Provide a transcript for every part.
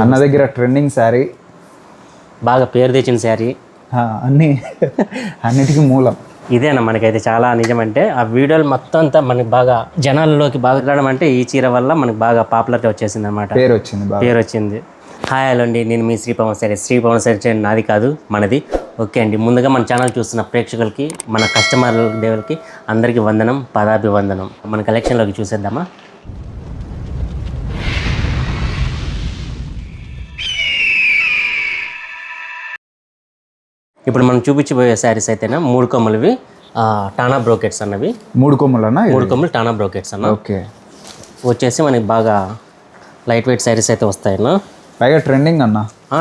అన్న దగ్గర ట్రెండింగ్ శారీ. బాగా పేరు తెచ్చిన శారీ. అన్ని అన్నిటికీ మూలం. ఇదేనా మనకైతే చాలా నిజమంటే ఆ వీడియోలు మొత్తం అంతా మనకి బాగా జనాల్లోకి బాగా వెళ్ళడం అంటే ఈ చీర వల్ల మనకి బాగా పాపులారిటీ వచ్చేసింది అనమాట పేరు వచ్చింది పేరు వచ్చింది హాయ్ హలో అండి నేను మీ శ్రీ పవన్ సరే శ్రీ పవన్ సరే నాది కాదు మనది. ఓకే అండి ముందుగా మన ఛానల్ చూస్తున్న ప్రేక్షకులకి మన కస్టమర్ దేవులకి అందరికీ వందనం పదాభివందనం. మన కలెక్షన్లోకి చూసేద్దామా? ఇప్పుడు మనం చూపించబోయే శారీస్ అయితేనా మూడు కొమ్మలవి టానా బ్రోకెట్స్ అన్నవి. మూడు కొమ్ములన్నా మూడు కొమ్మలు టానా బ్రోకెట్స్ అన్న. ఓకే. వచ్చేసి మనకి బాగా లైట్ వెయిట్ శారీస్ అయితే వస్తాయన్నా. పైగా ట్రెండింగ్ అన్న.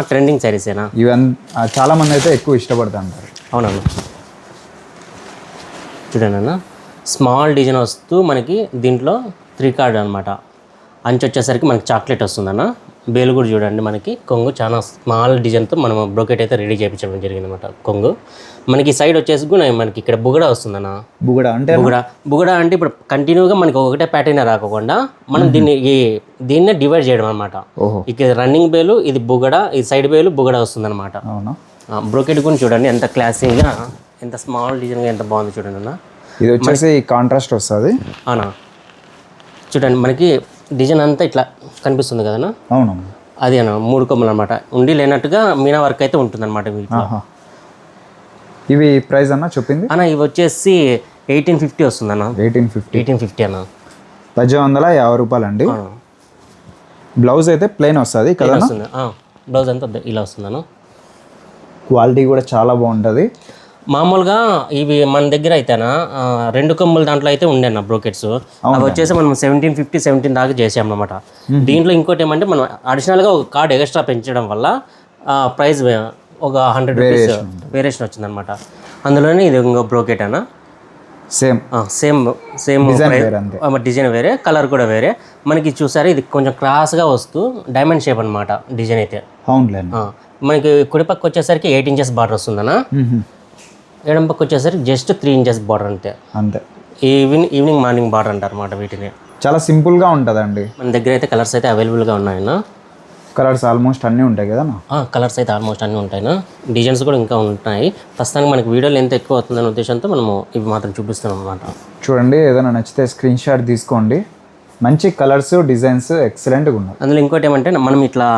ట్రెండింగ్ శారీసేనా ఇవన్ ఆ, చాలా మంది అయితే ఎక్కువ ఇష్టపడుతుంటారు అవునన్నా. చూడండి అన్న స్మాల్ డిజైన్ వస్తూ మనకి దీంట్లో త్రీ కార్డ్ అనమాట అంచు వచ్చేసరికి మనకి చాక్లెట్ వస్తుందన్న. బేలు కూడా చూడండి మనకి. కొంగు చాలా స్మాల్ డిజైన్తో మనం బ్రోకెట్ అయితే రెడీ చేయించడం జరిగింది అనమాట కొంగు. మనకి సైడ్ వచ్చేసి కూడా మనకి ఇక్కడ బుగడ వస్తుందన్న. బుగడ అంటే బుగడ. బుగడ అంటే ఇప్పుడు కంటిన్యూగా మనకి ఒకటే ప్యాటర్న్ రాకుండా మనం దీన్ని ఈ దీన్నే డివైడ్ చేయడం అనమాట ఓహో. ఇక రన్నింగ్ బేలు ఇది బుగడ ఇది సైడ్ బేలు బుగడ వస్తుందన్నమాట. బ్రోకెట్ కూడా చూడండి ఎంత క్లాసీగా ఎంత స్మాల్ డిజైన్గా ఎంత బాగుంది చూడండి అన్న. ఇది వచ్చేసి కాంట్రాస్ట్ వస్తుంది. అవునా? చూడండి మనకి డిజైన్ అంతా ఇట్లా కనిపిస్తుంది కదన్నా? అవును అది అన్న మూడు కొమ్మలు అనమాట ఉండి లేనట్టుగా మీనా వర్క్ అయితే ఉంటుంది అనమాట ఇవి ప్రైస్ అన్న చెప్పింది? అన్న ఇవి వచ్చేసి ఎయిటీన్ ఫిఫ్టీ వస్తుంది అన్న ఎయిటీన్ ఫిఫ్టీ. ఎయిటీన్ ఫిఫ్టీ అన్న. పద్దెనిమిది వందల యాభై రూపాయలు అండి బ్లౌజ్ అయితే ప్లెయిన్ వస్తుంది కదా వస్తుంది. బ్లౌజ్ అంతా ఇలా వస్తుంది అన్న క్వాలిటీ కూడా చాలా బాగుంటుంది. మామూలుగా ఇవి మన దగ్గర అయితేనా? రెండు కొమ్మల దాంట్లో అయితే ఉండే అన్న బ్రోకెట్స్? అవి వచ్చేసి మనం సెవెంటీన్ ఫిఫ్టీ సెవెంటీన్ దాకా చేసాం అనమాట దీంట్లో ఇంకోటి ఏమంటే మనం అడిషనల్గా ఒక కార్డ్ ఎక్స్ట్రా పెంచడం వల్ల ప్రైస్ ఒక హండ్రెడ్ రూపీస్ వేరియేషన్ వచ్చిందనమాట అందులోనే ఇది ఇంకో బ్రోకెట్ అన్న సేమ్ సేమ్ సేమ్ డిజైన్ వేరే కలర్ కూడా వేరే. మనకి చూసారు ఇది కొంచెం క్రాస్గా వస్తూ డైమండ్ షేప్ అనమాట డిజైన్ అయితే. మనకి కుడి పక్క వచ్చేసరికి ఎయిట్ ఇంచెస్ బార్డర్ వస్తుందన్నా. ఎడం పక్క వచ్చేసరికి జస్ట్ త్రీ ఇంచెస్ బార్డర్ అంతే. అంతే. ఈవినింగ్ ఈవినింగ్ మార్నింగ్ బార్డర్ అంటారు అనమాట వీటిని. చాలా సింపుల్గా ఉంటుందండి. మన దగ్గర అయితే కలర్స్ అయితే అవైలబుల్గా ఉన్నాయన్న. కలర్స్ ఆల్మోస్ట్ అన్నీ ఉంటాయి కదా కలర్స్ అయితే ఆల్మోస్ట్ అన్నీ ఉంటాయినా. డిజైన్స్ కూడా ఇంకా ఉంటాయి. ప్రస్తుతానికి మనకి వీడియోలు ఎంత ఎక్కువ అవుతుందనే ఉద్దేశంతో మనము ఇవి మాత్రం చూపిస్తున్నాం అనమాట చూడండి ఏదైనా నచ్చితే స్క్రీన్ షాట్ తీసుకోండి. మంచి కలర్స్ డిజైన్స్ ఎక్సలెంట్గా ఉన్నాయి. అందులో ఇంకోటి ఏమంటే మనం ఇట్లా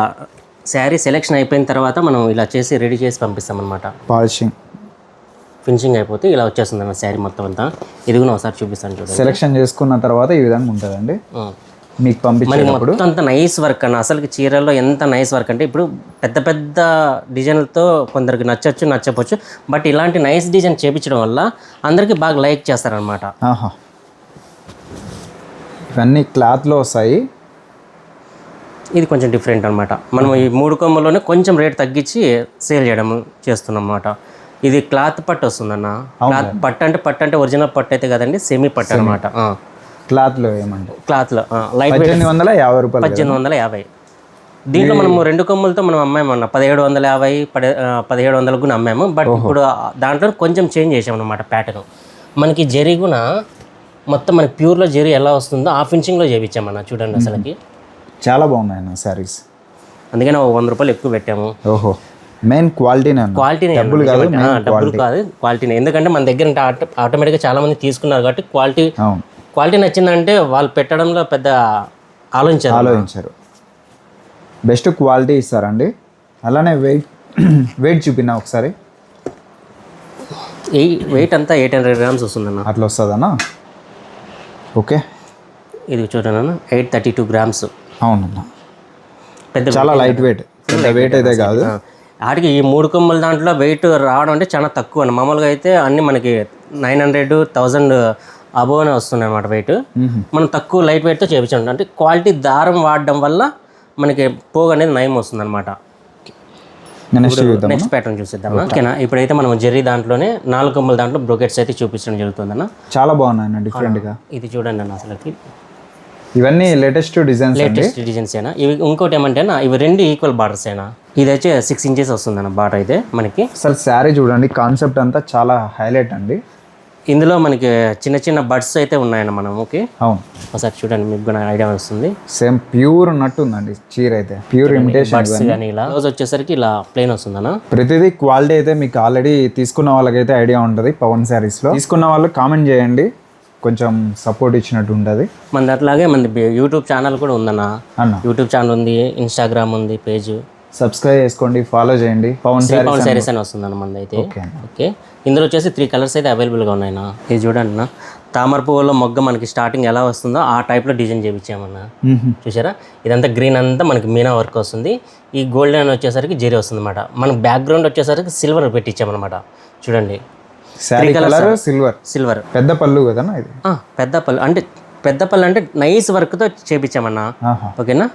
శారీ సెలెక్షన్ అయిపోయిన తర్వాత మనం ఇలా చేసి రెడీ చేసి పంపిస్తాం అనమాట పాలిషింగ్ ఫినిషింగ్ అయిపోతే ఇలా వచ్చేస్తుంది అన్న శారీ మొత్తం అంతా. ఇది కూడా ఒకసారి చూపిస్తాను చూడండి. సెలెక్షన్ చేసుకున్న తర్వాత ఈ విధంగా ఉంటుందండి. మీకు మొత్తం అంత నైస్ వర్క్ అన్న. అసలు చీరల్లో ఎంత నైస్ వర్క్ అంటే ఇప్పుడు పెద్ద పెద్ద డిజైన్లతో కొందరికి నచ్చచ్చు నచ్చపోవచ్చు బట్ ఇలాంటి నైస్ డిజైన్ చేపించడం వల్ల అందరికీ బాగా లైక్ చేస్తారనమాట ఆహా. ఇవన్నీ క్లాత్లో వస్తాయి. ఇది కొంచెం డిఫరెంట్ అనమాట మనం ఈ మూడు కొమ్మలోనే కొంచెం రేట్ తగ్గించి సేల్ చేయడం చేస్తున్నాం అనమాట ఇది క్లాత్ పట్టు వస్తుందన్న. క్లాత్ పట్టు అంటే పట్టు అంటే ఒరిజినల్ పట్టు అయితే కదండి సెమీ పట్టు అనమాట క్లాత్లో ఏమంటే క్లాత్లో లైట్ వెయిట్ పద్దెనిమిది వందల యాభై రూపాయలు? పద్దెనిమిది వందల యాభై. దీంట్లో మనము రెండు కొమ్ములతో మనం అమ్మామన్న పదిహేడు వందల యాభై పది పదిహేడు వందలకు కూడా అమ్మాము. బట్ ఇప్పుడు దాంట్లో కొంచెం చేంజ్ చేసాం అనమాట ప్యాటర్న్ మనకి జరీ కూడా మొత్తం మనకి ప్యూర్లో జరీ ఎలా వస్తుందో ఆ ఫినిషింగ్లో చేయించామన్న చూడండి అసలుకి. చాలా బాగున్నాయి అన్న శారీస్. అందుకని ఒక వంద రూపాయలు ఎక్కువ పెట్టాము. ఓహో. మెయిన్ క్వాలిటీనే అన్న. క్వాలిటీనే డబ్బులు కాదు డబ్బులు కాదు క్వాలిటీనే ఎందుకంటే మన దగ్గర ఆటోమేటిక్గా చాలా మంది తీసుకున్నారు కాబట్టి క్వాలిటీ క్వాలిటీ నచ్చిందంటే వాళ్ళు పెట్టడంలో పెద్ద ఆలోచించారు. ఆలోచించారు. బెస్ట్ క్వాలిటీ ఇస్తారండి. అలానే వెయిట్ వెయిట్ చూపినా ఒకసారి. వెయిట్ అంతా ఎయిట్ హండ్రెడ్ గ్రామ్స్ వస్తుందన్న. అట్లా వస్తుందన్నా? ఓకే. ఇది చూడండి ఎయిట్ థర్టీ టూ గ్రామ్స్ అవునన్నా. పెద్ద చాలా లైట్ వెయిట్ పెద్ద వెయిట్ అయితే కాదు. ఆడికి ఈ మూడు కొమ్మల దాంట్లో వెయిట్ రావడం అంటే చాలా తక్కువ అండి మామూలుగా అయితే అన్ని మనకి నైన్ హండ్రెడ్ థౌజండ్ అబోవ్నే వస్తున్నాయి అన్నమాట వెయిట్ మనం తక్కువ లైట్ వెయిట్తో చేయించాం అంటే క్వాలిటీ దారం వాడడం వల్ల మనకి పోగు అనేది నయం వస్తుంది అనమాట నెక్స్ట్ ప్యాటర్న్ చూసిద్దాం ఓకేనా? ఇప్పుడైతే మనం జెర్రీ దాంట్లోనే నాలుగు కొమ్మల దాంట్లో బ్రోకెట్స్ అయితే చూపించడం జరుగుతుందన్న. చాలా బాగున్నాయి అన్న డిఫరెంట్గా ఇది చూడండి అన్న అసలుకి. ఇవన్నీ లేటెస్ట్ డిజైన్స్ లేటెస్ట్ డిజైన్స్ అయినా ఇవి ఇంకోటి ఏమంటే అన్న, ఇవి రెండు ఈక్వల్ బార్డర్స్ అయినా ఇది వచ్చి సిక్స్ ఇంచెస్ వస్తుంది అన్న బార్డర్ అయితే మనకి. అసలు శారీ చూడండి కాన్సెప్ట్ అంతా చాలా హైలైట్ అండి. ఇందులో మనకి చిన్న చిన్న బడ్స్ అయితే ఉన్నాయన్న మనకి అవును. ఒకసారి చూడండి మీకు కూడా ఐడియా వస్తుంది. సేమ్ ప్యూర్ ఉన్నట్టు ఉందండి చీర అయితే. ప్యూర్ ఇమిటేషన్ కానీ ఇలా. రోజు వచ్చేసరికి ఇలా ప్లేన్ వస్తుందన్న. ప్రతిదీ క్వాలిటీ అయితే మీకు ఆల్రెడీ తీసుకున్న వాళ్ళకైతే ఐడియా ఉంటుంది పవన్ శారీస్లో తీసుకున్న వాళ్ళు కామెంట్ చేయండి. కొంచెం సపోర్ట్ ఇచ్చినట్టు ఉంటుంది. మన అట్లాగే మన యూట్యూబ్ ఛానల్ కూడా ఉందన్న. అన్న. యూట్యూబ్ ఛానల్ ఉంది ఇన్స్టాగ్రామ్ ఉంది పేజ్ సబ్స్క్రైబ్ చేసుకోండి ఫాలో చేయండి. పవన్ పవన్ శారీస్ అని వస్తుందన్న మనది అయితే. ఓకే అన్న. ఓకే ఇందులో వచ్చేసి త్రీ కలర్స్ అయితే అవైలబుల్గా ఉన్నాయన్న. ఇది చూడండి అన్న. తామర పువ్వులో మొగ్గ మనకి స్టార్టింగ్ ఎలా వస్తుందో ఆ టైప్లో డిజైన్ చేయించామన్న. చూసారా ఇదంతా గ్రీన్ అంతా మనకి మీనా వర్క్ వస్తుంది. ఈ గోల్డెన్ వచ్చేసరికి జెరీ వస్తుంది అనమాట మనకి బ్యాక్గ్రౌండ్ వచ్చేసరికి సిల్వర్ పెట్టించామన్నమాట. చూడండి. శారీ కలర్ సిల్వర్ సిల్వర్ పెద్ద పళ్ళు కదన్నా ఇది? పెద్ద పళ్ళు. అంటే పెద్ద పళ్ళు అంటే నైస్ వర్క్తో చేపించామన్నా. ఓకేనా?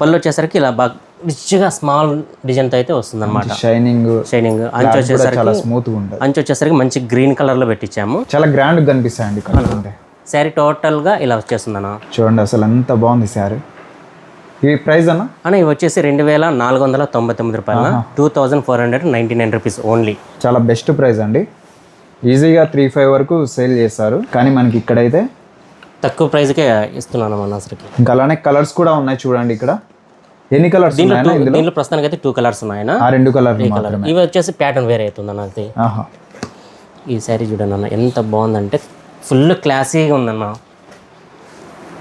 పళ్ళు వచ్చేసరికి ఇలా బాగా రిచ్గా స్మాల్ డిజైన్తో అయితే వస్తుంది అనమాట షైనింగ్. షైనింగ్. అంచు వచ్చేసరికి చాలా స్మూత్గా ఉంటుంది. అంచు వచ్చేసరికి మంచి గ్రీన్ కలర్లో పెట్టించాము. చాలా గ్రాండ్ కనిపిస్తాయండి శారీ టోటల్గా ఇలా వచ్చేస్తుంది అన్న చూడండి అసలు ఎంత బాగుంది శారీ ఇవి ప్రైస్ అన్న? అన్న ఇవి వచ్చేసి రెండు వేల నాలుగు వందల తొంభై తొమ్మిది రూపాయల two thousand four hundred ninety nine rupees only. చాలా బెస్ట్ ప్రైస్ అండి. ఈజీగా త్రీ ఫైవ్ వరకు సేల్ చేస్తారు. కానీ మనకి ఇక్కడైతే తక్కువ ప్రైస్కే ఇస్తున్నాను అన్న అసలుకి. ఇంకా అలానే కలర్స్ కూడా ఉన్నాయి చూడండి ఇక్కడ. ఎన్ని కలర్స్ దీంట్లో ప్రస్తుతానికి అయితే టూ కలర్స్ ఉన్నాయన్న? ఆ రెండు కలర్? ఇవి వచ్చేసి ప్యాటర్న్ వేరే అవుతుంది అన్న అది ఈ శారీ చూడండి అన్న ఎంత బాగుందంటే ఫుల్ క్లాసీగా ఉందన్న.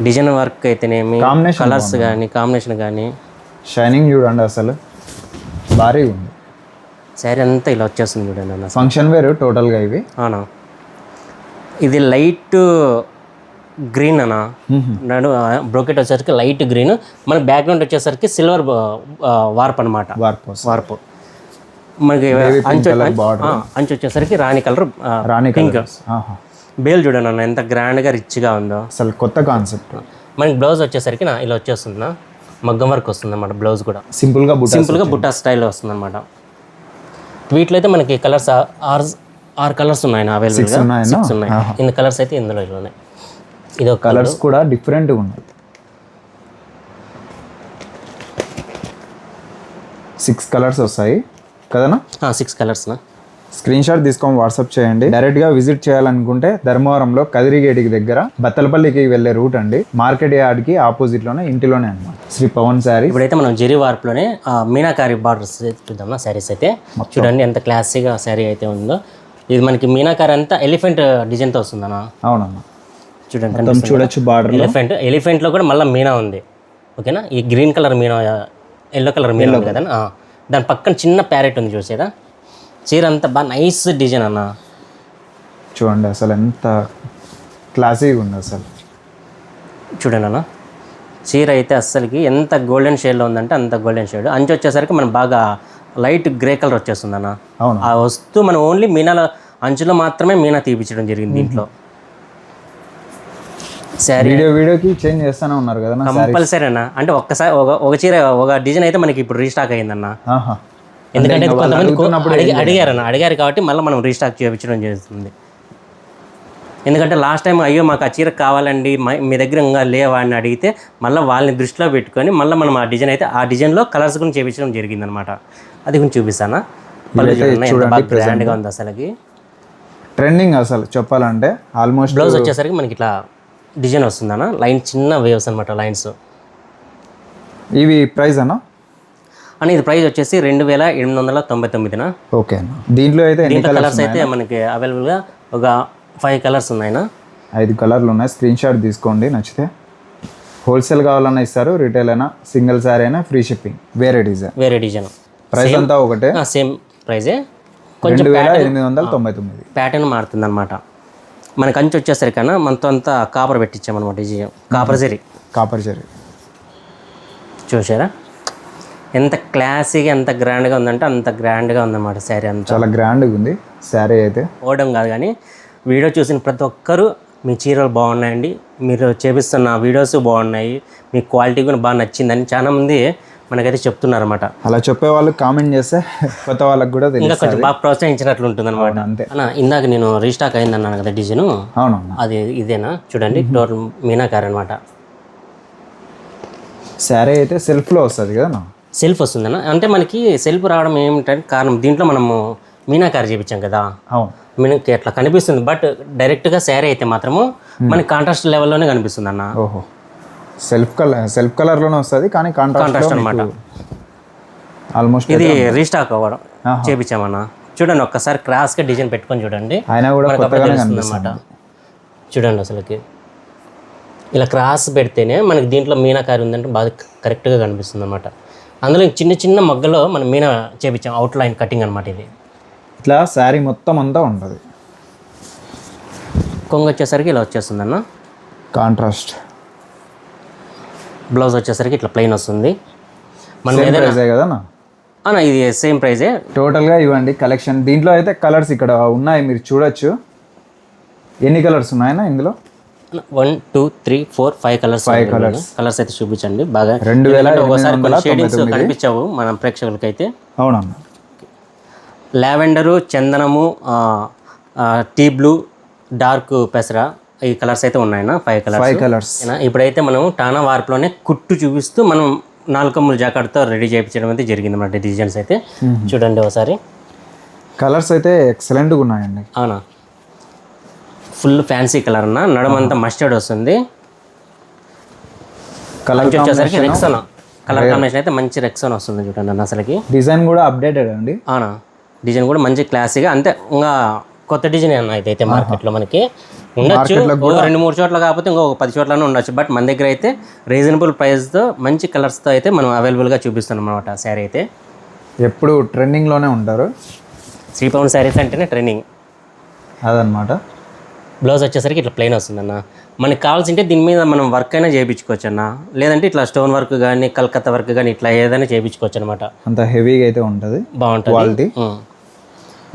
డిజైన్ వర్క్ అయితేనేమి కలర్స్ కానీ కాంబినేషన్ కానీ షైనింగ్ చూడండి అసలు. భారీగా ఉంది. శారీ అంతా ఇలా వచ్చేస్తుంది చూడండి అన్న. ఫంక్షన్ వేరు టోటల్గా ఇవి? అవునా? ఇది లైట్ గ్రీన్ అన్న. నడు బ్రోకెట్ వచ్చేసరికి లైట్ గ్రీన్ మన బ్యాక్గ్రౌండ్ వచ్చేసరికి సిల్వర్ వార్ప్ అనమాట వార్పోస్ వార్పు మనకి అంచు అంచు వచ్చేసరికి రాణి కలర్ రాణి ఆహా. బేల్ చూడండి అన్న ఎంత గ్రాండ్గా రిచ్గా ఉందో. అసలు కొత్త కాన్సెప్ట్ మనకి బ్లౌజ్ వచ్చేసరికి నా ఇలా వచ్చేస్తుంది మగ్గం వర్క్ వస్తుంది అనమాట బ్లౌజ్ కూడా సింపుల్గా బుట్ట సింపుల్గా బుట్టా స్టైల్లో వస్తుంది అనమాట వీటిలో అయితే మనకి కలర్స్ ఆరు ఆరు కలర్స్ ఉన్నాయి? అవైలబుల్గా? సిక్స్ ఉన్నాయి. ఇన్ని కలర్స్ అయితే ఇందులో ఉన్నాయి ఇది ఒక కలర్ కలర్స్ కూడా డిఫరెంట్గా ఉన్నాయి. సిక్స్ కలర్స్ వస్తాయి. కదనా సిక్స్ కలర్స్నా స్క్రీన్ షాట్ తీసుకొని వాట్సాప్ చేయండి. డైరెక్ట్గా విజిట్ చేయాలనుకుంటే ధర్మవరంలో కదిరిగేటికి దగ్గర బత్తలపల్లికి వెళ్ళే రూట్ అండి. మార్కెట్ యార్డ్కి ఆపోజిట్లోనే ఇంటిలోనే అన్నమాట. శ్రీ పవన్ శారీ ఇప్పుడైతే మనం జెరీ వార్ప్లోనే ఆ, మీనాకారి బార్డర్స్ చూద్దాం శారీస్ అయితే. చూడండి ఎంత క్లాసీగా శారీ అయితే ఉందో. ఇది మనకి మీనాకారి అంతా ఎలిఫెంట్ డిజైన్తో వస్తుందన్న? అవునమ్మా చూడండి చూడొచ్చు బార్డర్ ఎలిఫెంట్ ఎలిఫెంట్లో కూడా మళ్ళీ మీనా ఉంది. ఓకేనా? ఈ గ్రీన్ కలర్ మీనా ఎల్లో కలర్ మీనా ఉంది కదా దాని పక్కన చిన్న ప్యారెట్ ఉంది చూసేదా చీర అంతా బాగా నైస్ డిజైన్ అన్న. చూడండి అసలు ఎంత క్లాసీగా ఉంది అసలు. చూడండి అన్న. చీర అయితే అస్సలకి ఎంత గోల్డెన్ షేడ్లో ఉందంటే అంత గోల్డెన్ షేడ్ అంచు వచ్చేసరికి మనం బాగా లైట్ గ్రే కలర్ వచ్చేస్తుంది అన్న. ఆ వస్తువు మనం ఓన్లీ మీనాల అంచులో మాత్రమే మీనా తీపించడం జరిగింది దీంట్లో. శారీ వీడియో వీడియోకి చేంజ్ చేస్తూనే ఉన్నారు కదా కంపల్సరీ అన్న. అంటే ఒక్కసారి ఒక చీర ఒక డిజైన్ అయితే మనకి ఇప్పుడు రీస్టాక్ అయిందన్న ఎందుకంటే కొంతమంది కో- అడిగి అడిగారన్న అడిగారు కాబట్టి మళ్ళీ మనం రీస్టాక్ చేయించడం జరుగుతుంది. ఎందుకంటే లాస్ట్ టైం అయ్యో మాకు ఆ చీర కావాలండి మా- దగ్గర ఇంకా లేవా అని అడిగితే మళ్ళీ వాళ్ళని దృష్టిలో పెట్టుకొని మళ్ళీ మనం ఆ డిజైన్ అయితే ఆ డిజైన్లో కలర్స్ గురించి చేయించడం జరిగింది అనమాట అది కొంచెం చూపిస్తానా? ఉంది అసలుకి. ట్రెండింగ్ అసలు చెప్పాలంటే ఆల్మోస్ట్ బ్లౌజ్ వచ్చేసరికి మనకి ఇట్లా డిజైన్ వస్తుందన్న లైన్ చిన్న వేవ్స్ అనమాట లైన్స్ ఇవి ప్రైస్ అన్న? అని ఇది ప్రైస్ వచ్చేసి రెండు వేల ఎనిమిది వందల తొంభై తొమ్మిదిన. ఓకే అన్న. దీంట్లో అయితే దీంట్లో కలర్స్ అయితే మనకి అవైలబుల్గా ఒక ఫైవ్ కలర్స్ ఉన్నాయినా ఐదు కలర్లు ఉన్నాయి. స్క్రీన్ షాట్ తీసుకోండి నచ్చితే. హోల్సేల్ కావాలన్నా ఇస్తారు రిటైల్ అయినా సింగిల్ శారీ అయినా ఫ్రీ షిప్పింగ్. వేరే డిజైన్. వేరే డిజైన్. ప్రైస్ అంతా ఒకటే? సేమ్ ప్రైజే కొంచెం రెండు వేల ఎనిమిది వందల తొంభై తొమ్మిది. ప్యాటర్న్ మారుతుంది అనమాట మన కంచి వచ్చేసరికన్నా మనతో అంతా కాపర్ పెట్టించామన్నమాట ఈ కాపర్ జరీ. కాపర్ చెరీ చూసారా ఎంత క్లాసీగా ఎంత గ్రాండ్గా ఉందంటే అంత గ్రాండ్గా ఉందన్నమాట శారీ అంతా. చాలా గ్రాండ్గా ఉంది శారీ అయితే. పోవడం కాదు కానీ వీడియో చూసిన ప్రతి ఒక్కరూ మీ చీరలు బాగున్నాయండి. మీరు చేపిస్తున్న వీడియోస్ బాగున్నాయి. మీ క్వాలిటీ కూడా బాగా నచ్చిందని చాలామంది మనకైతే చెప్తున్నారన్నమాట. అలా చెప్పే వాళ్ళు కామెంట్ చేస్తే కొత్త వాళ్ళకి కూడా ఇంకా కొంచెం బాగా ప్రోత్సహించినట్లు ఉంటుంది అనమాట అంతే ఇందాక నేను రీస్టాక్ అయింది అన్నాను కదా డిజైన్? అవునవును అది ఇదేనా? చూడండి టోటల్ మీనాకార్ అనమాట శారీ అయితే సెల్ఫ్లో వస్తుంది కదా సెల్ఫ్ వస్తుందన్న అంటే మనకి సెల్ఫ్ రావడం ఏమిటంటే కారణం దీంట్లో మనము మీనాకారి చేపించాం కదా. అవును. మనకి అట్లా కనిపిస్తుంది బట్ డైరెక్ట్గా శారీ అయితే మాత్రము మనకి కాంట్రాస్ట్ లెవెల్లోనే కనిపిస్తుంది అన్న. ఓహో. సెల్ఫ్ కలర్ సెల్ఫ్ కలర్లోనే వస్తుంది కానీ కాంట్రాస్ట్ అనమాట ఆల్మోస్ట్ ఇది రీస్టాక్ అవ్వడం చేపించామన్న చూడండి ఒక్కసారి క్రాస్గా డిజైన్ పెట్టుకొని చూడండి. అయినా కూడా అనమాట చూడండి అసలుకి. ఇలా క్రాస్ పెడితేనే మనకి దీంట్లో మీనాకారి ఉందంటే బాగా కరెక్ట్గా కనిపిస్తుంది అనమాట అందులో చిన్న చిన్న మొగ్గలో మనం మీనా చేపించాం అవుట్ లైన్ కటింగ్ అనమాట ఇది. ఇట్లా శారీ మొత్తం అంతా ఉంటుంది. కొంగు వచ్చేసరికి ఇలా వచ్చేస్తుంది అన్న కాంట్రాస్ట్ బ్లౌజ్ వచ్చేసరికి ఇట్లా ప్లెయిన్ వస్తుంది. మనం ఏదైనా కదన్నా? అన్న ఇది సేమ్ ప్రైజే టోటల్గా ఇవ్వండి కలెక్షన్ దీంట్లో అయితే కలర్స్ ఇక్కడ ఉన్నాయి మీరు చూడొచ్చు. ఎన్ని కలర్స్ ఉన్నాయన్నా ఇందులో? One two three four five colours Five colours. Colours అయితే చూపించండి. బాగా రెండు వేల ఒకసారి కొన్ని షేడింగ్స్. కనిపించావు మన ప్రేక్షకులకైతే. అవునన్న లావెండరు చందనము టీ బ్లూ డార్క్ పెసర ఈ కలర్స్ అయితే ఉన్నాయన్న ఫైవ్ కలర్స్ ఫైవ్ కలర్స్ ఇప్పుడైతే మనం టానా వార్పులోనే కుట్టు చూపిస్తూ మనం నాలుకమ్ముల జాకెట్తో రెడీ చేయించడం అయితే జరిగింది అన్నమాట డిజైన్స్ అయితే. చూడండి ఒకసారి. కలర్స్ అయితే ఎక్సలెంట్గా ఉన్నాయండి. అవునా? ఫుల్ ఫ్యాన్సీ కలర్ అన్న. నడమంతా మస్టర్డ్ వస్తుంది. కలర్ వచ్చేసరికి రెక్సన్ కలర్ కాంబినేషన్ అయితే మంచి రెక్సన్ వస్తుంది చూడండి అన్న అసలుకి. డిజైన్ కూడా అప్డేటెడ్ అండి? అవునా? డిజైన్ కూడా మంచి క్లాసీగా అంతే ఇంకా కొత్త డిజైన్ అన్న ఇదైతే మార్కెట్లో మనకి. ఉండొచ్చు రెండు మూడు చోట్ల కాకపోతే ఇంకో పది చోట్లనే ఉండొచ్చు. బట్ మన దగ్గర అయితే రీజనబుల్ ప్రైస్తో మంచి కలర్స్తో అయితే మనం అవైలబుల్గా చూపిస్తున్నాం అనమాట శారీ అయితే. ఎప్పుడు ట్రెండింగ్లోనే ఉంటారు. పౌండ్ శారీస్ అంటేనే ట్రెండింగ్ అదనమాట బ్లౌజ్ వచ్చేసరికి ఇట్లా ప్లెయిన్ వస్తుందన్న. మనకి కావాల్సింటే దీని మీద మనం వర్క్ అయినా చేయించుకోవచ్చు అన్న లేదంటే ఇట్లా స్టోన్ వర్క్ కానీ కల్కత్తా వర్క్ కానీ ఇట్లా ఏదైనా చేయించుకోవచ్చు అనమాట అంత హెవీగా అయితే ఉంటుంది. బాగుంటుంది. క్వాలిటీ.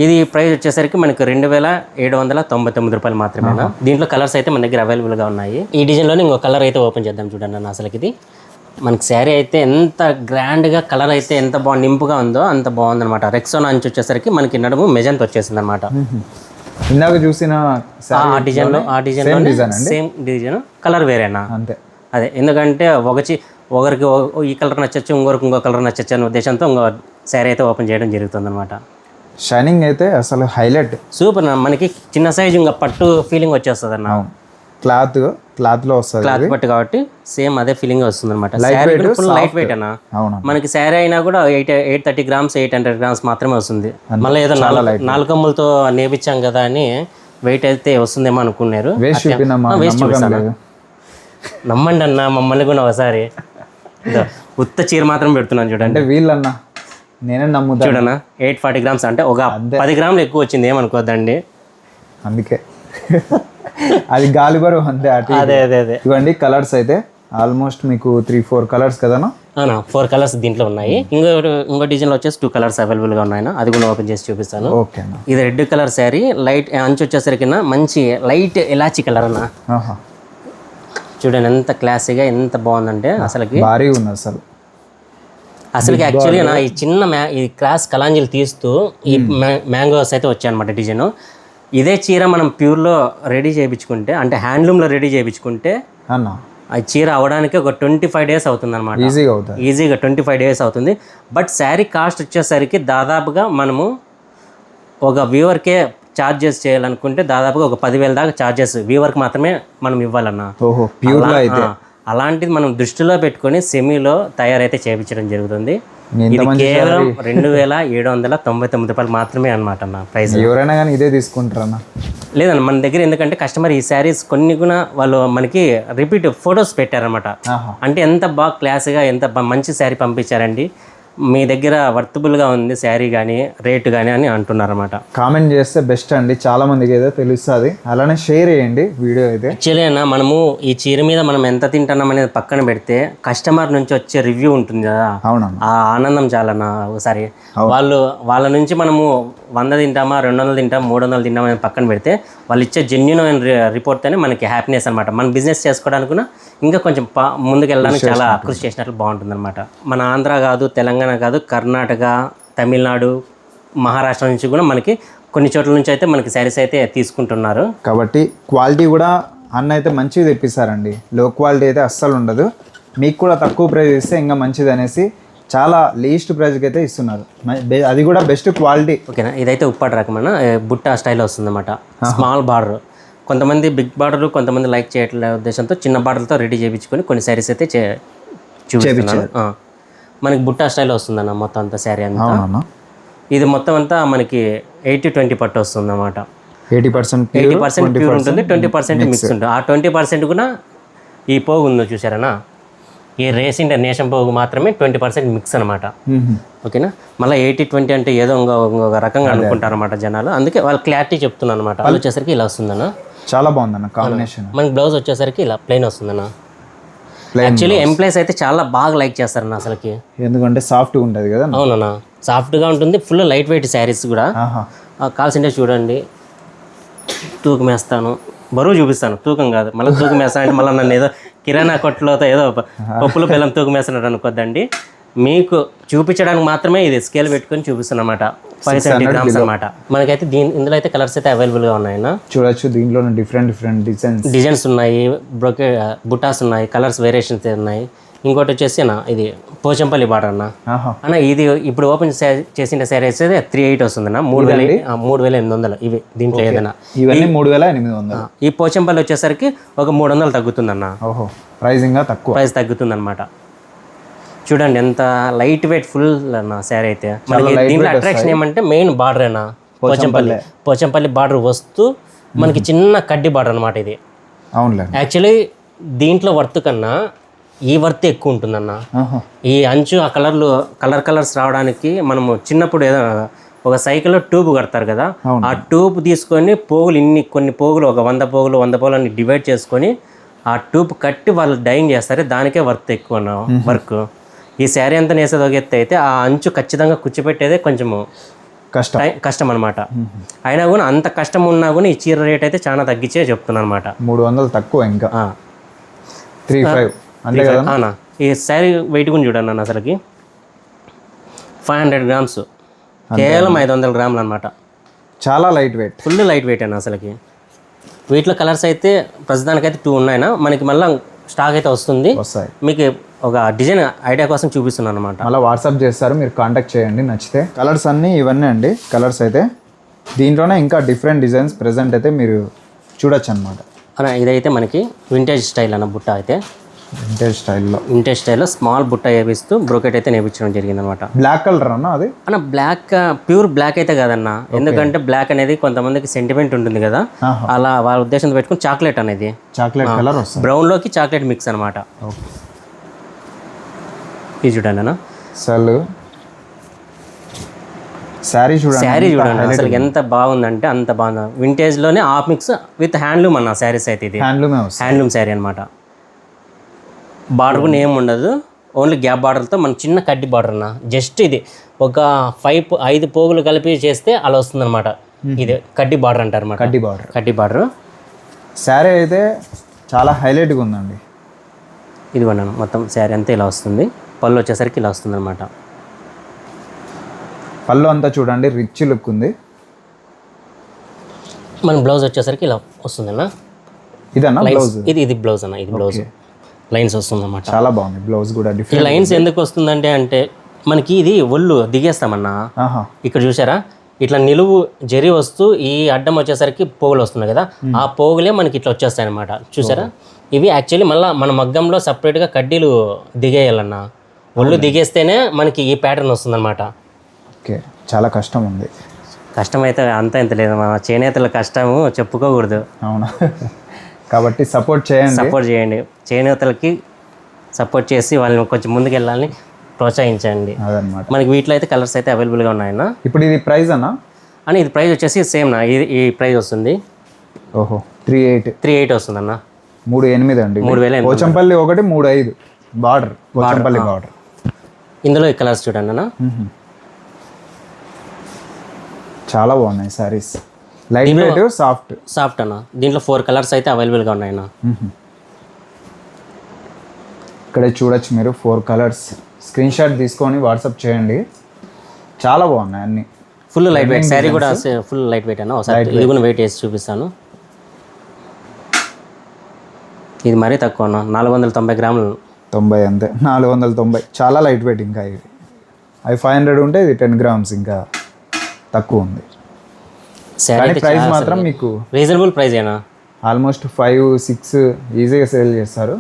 ఇది ప్రైస్ వచ్చేసరికి మనకి రెండు వేల ఏడు వందల తొంభై తొమ్మిది రూపాయలు మాత్రమేనా? దీంట్లో కలర్స్ అయితే మన దగ్గర అవైలబుల్గా ఉన్నాయి. ఈ డిజైన్లోనే ఇంకో కలర్ అయితే ఓపెన్ చేద్దాం చూడండి అన్న అసలుకి ఇది. మనకి శారీ అయితే ఎంత గ్రాండ్గా కలర్ అయితే ఎంత బాగా నింపుగా ఉందో అంత బాగుందన్నమాట. రెక్సోన్ అంచు వచ్చేసరికి మనకి నడుము మెజంత్ వచ్చేసింది అనమాట ఇందాక చూసిన ఆ ఆ సేమ్ డిజైన్ కలర్ వేరేనా అంతే. అదే ఎందుకంటే ఒకచి ఒకరికి ఈ కలర్ నచ్చచ్చు ఇంకొకరికి ఇంకో కలర్ నచ్చచ్చు అనే ఉద్దేశంతో ఇంకో శారీ అయితే ఓపెన్ చేయడం జరుగుతుంది అనమాట షైనింగ్ అయితే అసలు హైలైట్ సూపర్. మనకి చిన్న సైజు ఇంకా పట్టు ఫీలింగ్ వచ్చేస్తుంది అన్న క్లాత్ క్లాత్లో వస్తుంది క్లాత్ పట్టు కాబట్టి సేమ్ అదే ఫీలింగ్ వస్తుంది అనమాట ఫుల్ లైట్ వెయిట్ అన్న. మనకి శారీ అయినా కూడా eight eight thirty grams eight hundred grams మాత్రమే వస్తుంది. మళ్ళీ ఏదో నాలుగు నాలుగమ్ములతో నేపించాం కదా అని వెయిట్ అయితే వస్తుందేమో అనుకున్నారు. వేస్ట్ చూపిస్తాను? నమ్మండి అన్న మమ్మల్ని కూడా ఒకసారి. ఉత్త చీర మాత్రం పెడుతున్నాను చూడండి. అంటే వీళ్ళన్నా నేనే నమ్ముతా చూడన్నా ఎయిట్ ఫార్టీ గ్రామ్స్ అంటే ఒక పది గ్రాములు ఎక్కువ వచ్చింది ఏమనుకోద్దండి? అందుకే. అది గాలి బరువు అంతే అటు అదే అదే అదే. ఇవ్వండి కలర్స్ అయితే ఆల్మోస్ట్ మీకు త్రీ ఫోర్ కలర్స్ కదనా? ఫోర్ కలర్స్ దీంట్లో ఉన్నాయి. ఇంకో ఇంకో డిజైన్లో వచ్చేసి టూ కలర్స్ అవైలబుల్గా ఉన్నాయి అది కూడా ఓపెన్ చేసి చూపిస్తాను. ఓకే ఇది రెడ్ కలర్ శారీ లైట్ అంచు వచ్చేసరికి మంచి లైట్ ఎలాచి కలర్ అన్న. చూడండి ఎంత క్లాసీగా ఎంత బాగుందంటే అసలుకి. భారీగా ఉంది అసలు. అసలుకి యాక్చువల్లీ నా ఈ చిన్న మ్యా ఈ క్లాస్ కలాంజీలు తీస్తూ ఈ మ్యాంగోస్ అయితే వచ్చాయన్నమాట డిజైన్. ఇదే చీర మనం ప్యూర్లో రెడీ చేయించుకుంటే అంటే హ్యాండ్లూమ్లో రెడీ చేయించుకుంటే అన్న. ఆ చీర అవడానికి ఒక ట్వంటీ ఫైవ్ డేస్ అవుతుంది అనమాట ఈజీగా అవుతుంది. ఈజీగా ట్వంటీ ఫైవ్ డేస్ అవుతుంది. బట్ శారీ కాస్ట్ వచ్చేసరికి దాదాపుగా మనము ఒక వ్యూవర్కే ఛార్జెస్ చేయాలనుకుంటే దాదాపుగా ఒక పదివేల దాకా ఛార్జెస్ వ్యూవర్కి మాత్రమే మనం ఇవ్వాలన్నా. ఓహో ప్యూర్లో అయితే. అలాంటిది మనం దృష్టిలో పెట్టుకొని సెమీలో తయారైతే చేయించడం జరుగుతుంది. ఇది కేవలం రెండు వేల ఏడు వందల తొంభై తొమ్మిది రూపాయలు మాత్రమే అనమాట అన్న ప్రైస్. ఎవరైనా కానీ ఇదే తీసుకుంటారన్న లేదన్న మన దగ్గర ఎందుకంటే కస్టమర్ ఈ శారీస్ కొన్ని కూడా వాళ్ళు మనకి రిపీట్ ఫొటోస్ పెట్టారనమాట అంటే ఎంత బాగా క్లాస్గా ఎంత మంచి శారీ పంపించారండి. మీ దగ్గర వర్తబుల్గా ఉంది శారీ కానీ రేటు కానీ అని అంటున్నారన్నమాట. కామెంట్ చేస్తే బెస్ట్ అండి. చాలా మందికి ఏదో తెలుస్తుంది. అలానే షేర్ చేయండి వీడియో అయితే. యాక్చువల్లీ అన్న మనము ఈ చీర మీద మనం ఎంత తింటున్నాం అనేది పక్కన పెడితే కస్టమర్ నుంచి వచ్చే రివ్యూ ఉంటుంది కదా. అవునన్న. ఆ ఆనందం చాలన్న ఒకసారి. వాళ్ళు వాళ్ళ నుంచి మనము వంద తింటామా రెండు వందలు తింటామా మూడు వందలు తింటామా అని పక్కన పెడితే వాళ్ళు ఇచ్చే జెన్యున్ రిపోర్ట్తోనే మనకి హ్యాపీనెస్ అనమాట మన బిజినెస్ చేసుకోవడానికి ఇంకా కొంచెం పా ముందుకు వెళ్ళడానికి చాలా కృషి చేసినట్లు బాగుంటుంది అనమాట మన ఆంధ్ర కాదు తెలంగాణ కాదు కర్ణాటక తమిళనాడు మహారాష్ట్ర నుంచి కూడా మనకి కొన్ని చోట్ల నుంచి అయితే మనకి శారీస్ అయితే తీసుకుంటున్నారు. కాబట్టి క్వాలిటీ కూడా అన్న అయితే మంచిగా తెప్పిస్తారండి. లో క్వాలిటీ అయితే అస్సలు ఉండదు. మీకు కూడా తక్కువ ప్రైస్ ఇస్తే ఇంకా మంచిది అనేసి చాలా లీస్ట్ ప్రైస్కి అయితే ఇస్తున్నారు. అది కూడా బెస్ట్ క్వాలిటీ ఓకేనా? ఇదైతే ఉప్పాడు రకమైన బుట్ట స్టైల్ వస్తుందన్నమాట. Small border. కొంతమంది బిగ్ బార్డర్ కొంతమంది లైక్ చేయట్లే ఉద్దేశంతో చిన్న బార్డర్తో రెడీ చేయించుకొని కొన్ని శారీస్ అయితే చే చూపిస్తున్నాను. మనకి బుట్ట స్టైల్ వస్తుందన్న మొత్తం అంతా శారీ అంతా. ఇది మొత్తం అంతా మనకి ఎయిటీ ట్వంటీ పట్టు వస్తుంది అన్నమాట eighty percent eighty percent pure ఉంటుంది ట్వంటీ పర్సెంట్ మిక్స్ ఉంటుంది. ఆ ట్వంటీ పర్సెంట్ కూడా ఈ పోగు ఉందో చూసారనా ఈ రేసిండ్ నేషన్ పోగు మాత్రమే ట్వంటీ పర్సెంట్ మిక్స్ అనమాట ఓకేనా? మళ్ళీ ఎయిటీ ట్వంటీ అంటే ఏదో ఇంకో ఇంకొక రకంగా అనుకుంటారు అనమాట జనాలు. అందుకే వాళ్ళు క్లారిటీ చెప్తున్నాను అనమాట వాళ్ళు వచ్చేసరికి ఇలా వస్తుందన్న. చాలా బాగుందన్న కాంబినేషన్ మనకి బ్లౌజ్ వచ్చేసరికి ఇలా ప్లెయిన్ వస్తుందన్న. యాక్చువల్లీ ఎంప్లాయీస్ అయితే చాలా బాగా లైక్ చేస్తారన్న అసలుకి. ఎందుకంటే సాఫ్ట్గా ఉంటుంది కదా అవునన్న. సాఫ్ట్గా ఉంటుంది ఫుల్ లైట్ వెయిట్ శారీస్ కూడా. కావాల్సింటే చూడండి. తూకం వేస్తాను. బరువు చూపిస్తాను. తూకం కాదు. మళ్ళీ తూకం వేస్తాను అంటే మళ్ళీ నన్ను ఏదో కిరాణా కొట్టులో ఏదో పప్పులు బెల్లం తూకం వేస్తున్నట్టు అనుకోద్దండి. మీకు చూపించడానికి మాత్రమే ఇది స్కేల్ పెట్టుకొని చూపిస్తాను అనమాట ఫైవ్ సెవెంటీ గ్రామ్స్ అనమాట మనకైతే దీని ఇందులో అయితే కలర్స్ అయితే అవైలబుల్గా ఉన్నాయన్న. చూడొచ్చు దీంట్లో డిఫరెంట్ డిఫరెంట్ డిజైన్స్ డిజైన్స్ ఉన్నాయి బ్రోకే బుటాస్ ఉన్నాయి కలర్స్ వేరియేషన్స్ ఉన్నాయి. ఇంకోటి వచ్చేసి నా ఇది పోచంపల్లి బార్డర్ అన్న. అన్న ఇది ఇప్పుడు ఓపెన్ చేసిన శారీస్ అయితే త్రీ ఎయిట్ వస్తుందన్న. మూడు వేల మూడు వేల ఎనిమిది వందలు ఇవి దీంట్లో ఏదైనా. ఇవన్నీ మూడు వేల ఎనిమిది వందలు. ఈ పోచంపల్లి వచ్చేసరికి ఒక మూడు వందలు తగ్గుతుందన్న. ఓహో ప్రైజింగ్ తక్కువ. ప్రైస్ తగ్గుతుందన్నమాట. చూడండి ఎంత లైట్ వెయిట్ ఫుల్ అన్న శారీ అయితే. మనకి దీంట్లో అట్రాక్షన్ ఏమంటే మెయిన్ బార్డర్ అన్న పోచంపల్లి. పోచంపల్లి. బార్డర్ వస్తూ మనకి చిన్న కడ్డీ బార్డర్ అనమాట ఇది. అవునులే యాక్చువల్లీ దీంట్లో వర్త్ కన్నా ఈ వర్త్ ఎక్కువ ఉంటుందన్న. ఈ అంచు ఆ కలర్లు కలర్ కలర్స్ రావడానికి మనము చిన్నప్పుడు ఏదో ఒక సైకిల్లో ట్యూబ్ కడతారు కదా ఆ ట్యూబ్ తీసుకొని పోగులు ఇన్ని కొన్ని పోగులు ఒక వంద పోగులు వంద పోగులు అన్ని డివైడ్ చేసుకొని ఆ ట్యూబ్ కట్టి వాళ్ళు డైయింగ్ చేస్తారు. దానికే వర్త్ ఎక్కువ వర్క్ ఈ శారీ అంతా నేసేది ఒక ఎత్తు అయితే ఆ అంచు ఖచ్చితంగా కూర్చోపెట్టేదే కొంచెము కష్టం. కష్టం అనమాట అయినా కూడా అంత కష్టం ఉన్నా కూడా ఈ చీర రేట్ అయితే చాలా తగ్గించే చెప్తున్నాను అనమాట మూడు వందలు తక్కువ ఇంకా. Three five. అంతే కదా? అవునా? ఈ శారీ వెయిట్ కూడా చూడండి అన్న అసలుకి. ఫైవ్ హండ్రెడ్ గ్రామ్స్ కేవలం ఐదు వందల గ్రాములు అనమాట చాలా light weight full light weight అన్న అసలుకి. వీటిలో కలర్స్ అయితే ప్రస్తుతానికైతే టూ ఉన్నాయినా మనకి మళ్ళీ స్టాక్ అయితే వస్తుంది. వస్తాయి. మీకు ఒక డిజైన్ ఐడియా కోసం చూపిస్తున్నాను అనమాట మళ్ళీ వాట్సాప్ చేస్తారు మీరు కాంటాక్ట్ చేయండి నచ్చితే. కలర్స్ అన్నీ ఇవన్నీ అండి కలర్స్ అయితే. దీంట్లోనే ఇంకా డిఫరెంట్ డిజైన్స్ ప్రెజెంట్ అయితే మీరు చూడొచ్చు అనమాట ఇదైతే మనకి వింటేజ్ స్టైల్ అన్న బుట్ట అయితే. వింటేజ్ స్టైల్లో. వింటేజ్ స్టైల్లో స్మాల్ బుట్ట వేపిస్తూ బ్రోకెట్ అయితే నేర్పించడం జరిగింది అనమాట బ్లాక్ కలర్ అన్న అది? అన్న బ్లాక్ ప్యూర్ బ్లాక్ అయితే కాదన్న. ఎందుకంటే బ్లాక్ అనేది కొంతమందికి సెంటిమెంట్ ఉంటుంది కదా. అలా వాళ్ళ ఉద్దేశంతో పెట్టుకుని చాక్లెట్ అనేది. చాక్లెట్ కలర్ వస్తుంది. బ్రౌన్లోకి చాక్లెట్ మిక్స్ అనమాట ఓకే. ఇది చూడండి అన్న. అసలు శారీ చూడండి. శారీ చూడండి అసలు ఎంత బాగుందంటే అంత బాగుంది. వింటేజ్లోనే ఆఫ్ మిక్స్ విత్ హ్యాండ్లూమ్ అన్న శారీస్ అయితే ఇది. హ్యాండ్లూమే హ్యాండ్లూమ్ శారీ అనమాట బార్డర్ కూడా ఏం ఉండదు. ఓన్లీ గ్యాప్ బార్డర్తో మన చిన్న కడ్డి బార్డర్ అన్న జస్ట్ ఇది. ఒక ఫైవ్ ఐదు పోగులు కలిపి చేస్తే అలా వస్తుంది అనమాట ఇది కడ్డి బార్డర్ అంటారు అనమాట కడ్డీ బార్డర్ కడ్డి బార్డర్ శారీ అయితే చాలా హైలైట్గా ఉందండి. ఇది కొన్నాను మొత్తం శారీ అంతా ఇలా వస్తుంది. పళ్ళు వచ్చేసరికి ఇలా వస్తుంది అనమాట పళ్ళు అంతా చూడండి రిచ్ లుక్ ఉంది. మన బ్లౌజ్ వచ్చేసరికి ఇలా వస్తుంది అన్న ఇదన్నా బ్లౌజ్ ఇది ఇది బ్లౌజ్ అన్న ఇది బ్లౌజ్ లైన్స్ వస్తుంది అనమాట చాలా బాగుంది బ్లౌజ్ కూడా ఈ డిఫరెంట్ లైన్స్ ఎందుకు వస్తుందంటే అంటే మనకి ఇది ఒళ్ళు దిగేస్తామన్నా. ఇక్కడ చూసారా ఇట్లా నిలువు జరి వస్తూ ఈ అడ్డం వచ్చేసరికి పోగులు వస్తున్నాయి కదా. ఆ పోగులే మనకి ఇట్లా వచ్చేస్తాయి అనమాట చూసారా ఇవి యాక్చువల్లీ మళ్ళీ మన మగ్గంలో సపరేట్గా కడ్డీలు దిగేయాలన్న. ఒళ్ళు దిగేస్తేనే మనకి ఈ ప్యాటర్న్ వస్తుందన్నమాట. ఓకే. చాలా కష్టం ఉంది. కష్టమైతే అంత ఇంత లేదు మన చేనేతల కష్టము చెప్పుకోకూడదు. అవునా? కాబట్టి సపోర్ట్ చేయండి. సపోర్ట్ చేయండి. చేనేతలకి సపోర్ట్ చేసి వాళ్ళని కొంచెం ముందుకు వెళ్ళాలని ప్రోత్సహించండి. అదనమాట. మనకి వీటిలో అయితే కలర్స్ అయితే అవైలబుల్గా ఉన్నాయన్న. ఇప్పుడు ఇది ప్రైస్ అన్నా? అని ఇది ప్రైస్ వచ్చేసి సేమ్ నా. ఇది ఈ ప్రైస్ వస్తుంది. ఓహో త్రీ ఎయిట్ త్రీ ఎయిట్ వస్తుందన్న. మూడు ఎనిమిది అండి. మూడు వేల పోచంపల్లి ఒకటి మూడు ఐదు. Border Pochampally border. ఇందులో ఈ కలర్స్ చూడండి అన్న. చాలా బాగున్నాయి saris. Light weight soft soft అన్న. దీంట్లో ఫోర్ కలర్స్ అయితే అవైలబుల్గా ఉన్నాయన్న. ఇక్కడ చూడొచ్చు మీరు ఫోర్ కలర్స్ స్క్రీన్ షాట్ తీసుకొని వాట్సాప్ చేయండి. చాలా బాగున్నాయి అన్ని. ఫుల్ లైట్ వెయిట్ శారీ కూడా ఫుల్ లైట్ వెయిట్ అన్న. ఒకసారి ఇది కూడా వెయిట్ వేసి చూపిస్తాను. ఇది మరీ తక్కువ అన్న. నాలుగు వందల తొంభై గ్రాములు. తొంభై అంతే. నాలుగు వందల తొంభై. చాలా లైట్ వెయిట్ ఇంకా ఇవి అవి ఫైవ్ హండ్రెడ్ ఉంటే ఇది టెన్ గ్రామ్స్ ఇంకా తక్కువ ఉంది. ప్రైస్ మాత్రం మీకు రీజనబుల్ ప్రైస్ ఏనా? ఆల్మోస్ట్ ఫైవ్ సిక్స్ ఈజీగా సేల్ చేస్తారు.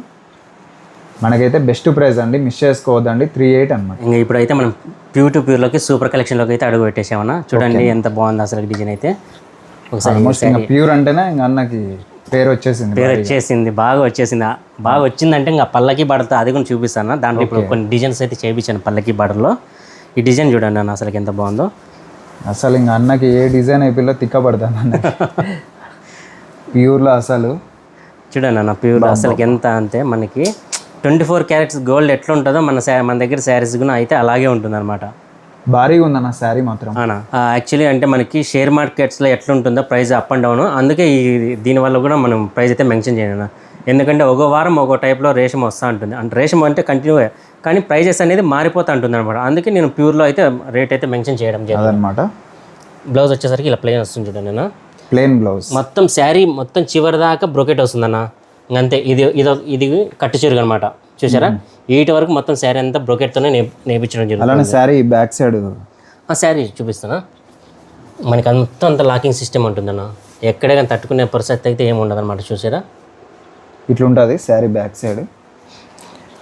మనకైతే బెస్ట్ ప్రైస్ అండి. మిస్ చేసుకోవద్దండి. త్రీ ఎయిట్ అనమాట ఇంకా ఇప్పుడైతే మనం ప్యూర్ టు ప్యూర్లోకి సూపర్ కలెక్షన్లోకి అయితే అడుగు పెట్టేసామన్నా. చూడండి ఎంత బాగుంది అసలు డిజైన్ అయితే. ఒకసారి ప్యూర్ అంటేనే ఇంకా అన్నకి పేరు వచ్చేసింది పేరు వచ్చేసింది బాగా వచ్చేసింది. బాగా వచ్చిందంటే ఇంకా పల్లకి బార్డర్తో అది కూడా చూపిస్తాను. దాంట్లో ఇప్పుడు కొన్ని డిజైన్స్ అయితే చేయించాను పల్లకి బార్డర్లో ఈ డిజైన్ చూడండి అన్న అసలు ఎంత బాగుందో. అసలు ఇంకా అన్నకి ఏ డిజైన్ అయిపోయిందో తిక్కబడతాను అన్న ప్యూర్లో అసలు. చూడండి అన్న ప్యూర్ అసలు ఎంత అంతే మనకి ట్వంటీ ఫోర్ క్యారెట్స్ గోల్డ్ ఎట్లా ఉంటుందో మన మన దగ్గర శారీస్ కూడా అయితే అలాగే ఉంటుంది అనమాట భారీగా ఉందన్న శారీ మాత్రం. యాక్చువల్లీ అంటే మనకి షేర్ మార్కెట్స్లో ఎట్లా ఉంటుందో ప్రైస్ అప్ అండ్ డౌన్. అందుకే ఈ దీనివల్ల కూడా మనం ప్రైస్ అయితే మెన్షన్ చేయను ఎందుకంటే ఒక వారం ఒక టైప్లో రేషం వస్తూ ఉంటుంది. అంటే రేషం అంటే కంటిన్యూ కానీ ప్రైజెస్ అనేది మారిపోతూ ఉంటుంది అనమాట అందుకే నేను ప్యూర్లో అయితే రేట్ అయితే మెన్షన్ చేయడం జరిగింది. అదనమాట బ్లౌజ్ వచ్చేసరికి ఇలా ప్లెయిన్ వస్తుంది చూడండి నేను ప్లెయిన్ బ్లౌజ్ మొత్తం శారీ మొత్తం చివరి దాకా బ్రొకెట్ వస్తుందన్న ఇంకంతే ఇది ఇది ఇది కట్టు చెరుగు అనమాట చూసారా? వీటి వరకు మొత్తం శారీ అంతా బ్రొకెట్తోనే నే నేర్పించడం జరుగుతుంది. అలానే శారీ బ్యాక్ సైడ్ ఆ శారీ చూపిస్తానా మనకి అంతా అంత లాకింగ్ సిస్టమ్ ఉంటుందన్న ఎక్కడే కానీ తట్టుకునే పరిస్థితి అయితే ఏమి ఉండదు అనమాట చూసారా? ఇట్లుంటుంది శారీ బ్యాక్ సైడ్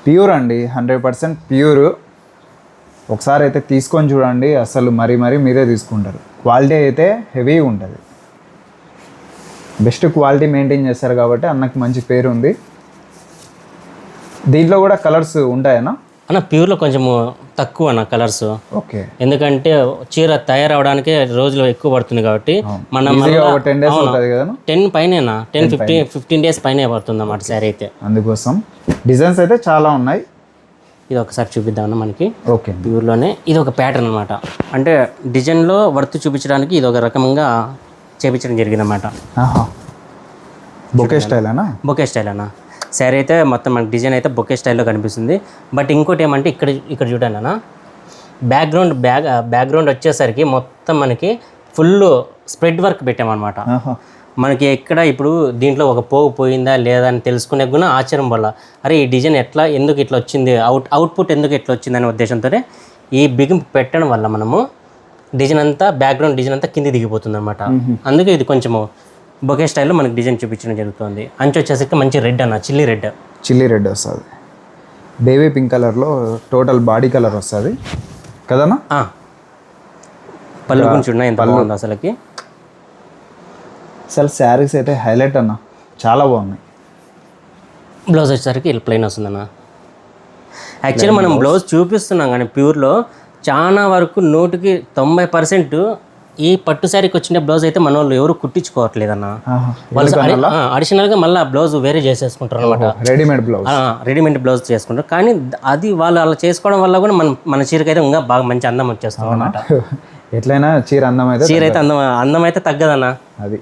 ప్యూర్ అండి హండ్రెడ్ పర్సెంట్ ప్యూర్. ఒకసారి అయితే తీసుకొని చూడండి అసలు మరీ మరీ మీరే తీసుకుంటారు. క్వాలిటీ అయితే హెవీగా ఉంటుంది. బెస్ట్ క్వాలిటీ మెయింటైన్ చేస్తారు కాబట్టి అన్నకి మంచి పేరు ఉంది దీంట్లో కూడా కలర్స్ ఉంటాయనా? అన్న ప్యూర్లో కొంచెము తక్కువ అన్న కలర్స్. ఓకే. ఎందుకంటే చీర తయారవడానికి రోజులు ఎక్కువ పడుతుంది కాబట్టి మనం టెన్ కదా టెన్ ఫిఫ్టీన్ ఫిఫ్టీన్ డేస్ పైనే. పడుతుంది అన్నమాట శారీ అయితే. అందుకోసం డిజైన్స్ అయితే చాలా ఉన్నాయి. ఇది ఒకసారి చూపిద్దామన్న మనకి. ఓకే. ప్యూర్లోనే ఇది ఒక ప్యాటర్న్ అనమాట అంటే డిజైన్లో వర్త్ చూపించడానికి ఇది ఒక రకంగా చేపించడం జరిగింది అనమాట ఆహా. బొకే స్టైల్ అనా బొకే స్టైల్ అన్న. శారీ అయితే మొత్తం మనకి డిజైన్ అయితే బొకే స్టైల్లో కనిపిస్తుంది. బట్ ఇంకోటి ఏమంటే ఇక్కడ ఇక్కడ చూడండి అన్న. బ్యాక్గ్రౌండ్ బ్యాక్ బ్యాక్గ్రౌండ్ వచ్చేసరికి మొత్తం మనకి ఫుల్ స్ప్రెడ్ వర్క్ పెట్టామన్నమాట. మనకి ఎక్కడ ఇప్పుడు దీంట్లో ఒక పోగు పోయిందా లేదా అని తెలుసుకునే కూడా ఆశ్చర్యం వల్ల. అరే ఈ డిజైన్ ఎట్లా ఎందుకు ఇట్లా వచ్చింది అవుట్ అవుట్పుట్ ఎందుకు ఇట్లా వచ్చింది అనే ఉద్దేశంతో ఈ బిగింపు పెట్టడం వల్ల మనము డిజైన్ అంతా బ్యాక్గ్రౌండ్ డిజైన్ అంతా కింది దిగిపోతుంది అనమాట అందుకే ఇది కొంచెము బొకే స్టైల్లో మనకి డిజైన్ చూపించడం జరుగుతుంది. అంచు వచ్చేసరికి మంచి రెడ్ అన్న చిల్లీ రెడ్. చిల్లీ రెడ్ వస్తుంది. బేబీ పింక్ కలర్లో టోటల్ బాడీ కలర్ వస్తుంది. కదనా పళ్ళు గురించి ఉన్నాయి ఎంత బాగుంది అసలుకి. అసలు శారీస్ అయితే హైలైట్ అన్న చాలా బాగున్నాయి. బ్లౌజ్ వచ్చేసరికి ఇలా ప్లెయిన్ వస్తుందన్న యాక్చువల్లీ మనం బ్లౌజ్ చూపిస్తున్నాం కానీ ప్యూర్లో చాలా వరకు నూటికి తొంభై పర్సెంట్ ఈ పట్టు శారీకి వచ్చిన బ్లౌజ్ అయితే మన వాళ్ళు ఎవరు కుట్టించుకోవట్లేదన్న. ఆహా. వాళ్ళు అడిషనల్గా మళ్ళీ బ్లౌజ్ వేరే చేసేసుకుంటారు అనమాట రెడీమేడ్ బ్లౌజ్ రెడీమేడ్ బ్లౌజ్ చేసుకుంటారు. కానీ అది వాళ్ళు అలా చేసుకోవడం వల్ల కూడా మన మన చీరకి అయితే ఇంకా బాగా మంచి అందం వచ్చేస్తాం అనమాట ఎట్లయినా చీర అందం అయితే చీర అయితే అందం అందం అయితే తగ్గదన్న. అది.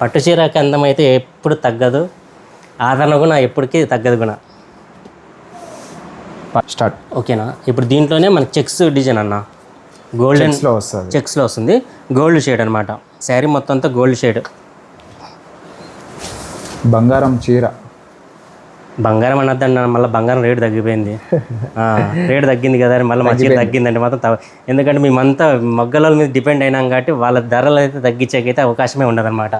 పట్టు చీరకి అందం అయితే ఎప్పుడు తగ్గదు. ఆదరణ కూడా ఎప్పటికీ తగ్గదు కూడా స్టార్ట్. ఓకేనా? ఇప్పుడు దీంట్లోనే మనకి చెక్స్ డిజైన్ అన్న. గోల్డెన్లో వస్తుంది. చెక్స్లో వస్తుంది. గోల్డ్ షేడ్ అనమాట శారీ మొత్తం అంతా గోల్డ్ షేడ్. బంగారం చీర. బంగారం అనొద్దన్న మళ్ళీ బంగారం రేటు తగ్గిపోయింది. రేటు తగ్గింది కదా మళ్ళీ మా చీర తగ్గిందంటే మాత్రం తవ- ఎందుకంటే మేమంతా మొగ్గల మీద డిపెండ్ అయినాం కాబట్టి వాళ్ళ ధరలు అయితే తగ్గించేకైతే అవకాశమే ఉండదన్నమాట.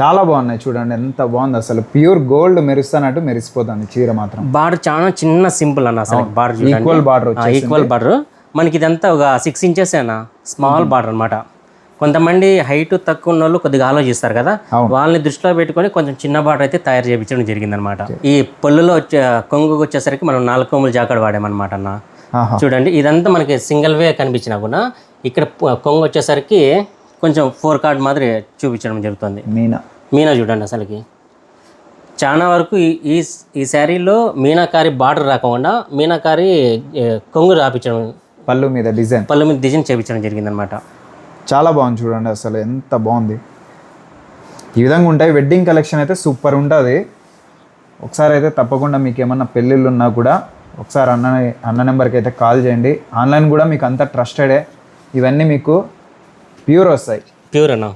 చాలా బాగున్నాయి చూడండి ఎంత బాగుంది అసలు. ప్యూర్ గోల్డ్ మెరుస్తానట్టు మెరిసిపోతుంది చీర మాత్రం. బార్డర్ చాలా చిన్న సింపుల్ అన్న అసలు border equal border equal border. మనకి ఇదంతా ఒక సిక్స్ ఇంచెస్ అన్న స్మాల్ బార్డర్ అన్నమాట. కొంతమంది హైట్ తక్కువ ఉన్న వాళ్ళు కొద్దిగా ఆలోచిస్తారు కదా. వాళ్ళని దృష్టిలో పెట్టుకొని కొంచెం చిన్న బార్డర్ అయితే తయారు చేయించడం జరిగింది అనమాట ఈ పొల్లులో వచ్చే కొంగుకు వచ్చేసరికి మనం నాలుగు కొమ్ములు జాకాడు వాడామన్నమాట అన్న. చూడండి ఇదంతా మనకి సింగిల్ వే కనిపించినా కూడా ఇక్కడ కొంగు వచ్చేసరికి కొంచెం ఫోర్ కార్డ్ మాదిరి చూపించడం జరుగుతుంది. మీనా. మీనా చూడండి అసలుకి. చాలా వరకు ఈ ఈ శారీలో మీనాకారి బార్డర్ రాకుండా మీనాకారి కొంగు రాపించడం పళ్ళు మీద డిజైన్. పళ్ళు మీద డిజైన్ చేపించడం జరిగిందనమాట చాలా బాగుంది చూడండి అసలు ఎంత బాగుంది. ఈ విధంగా ఉంటాయి. వెడ్డింగ్ కలెక్షన్ అయితే సూపర్ ఉంటుంది. ఒకసారి అయితే తప్పకుండా మీకు ఏమన్నా పెళ్ళిళ్ళు ఉన్నా కూడా ఒకసారి అన్న అన్న నెంబర్కి అయితే కాల్ చేయండి. ఆన్లైన్ కూడా మీకు అంతా ట్రస్టెడే ఇవన్నీ మీకు ప్యూర్ వస్తాయి. ప్యూర్ అన్న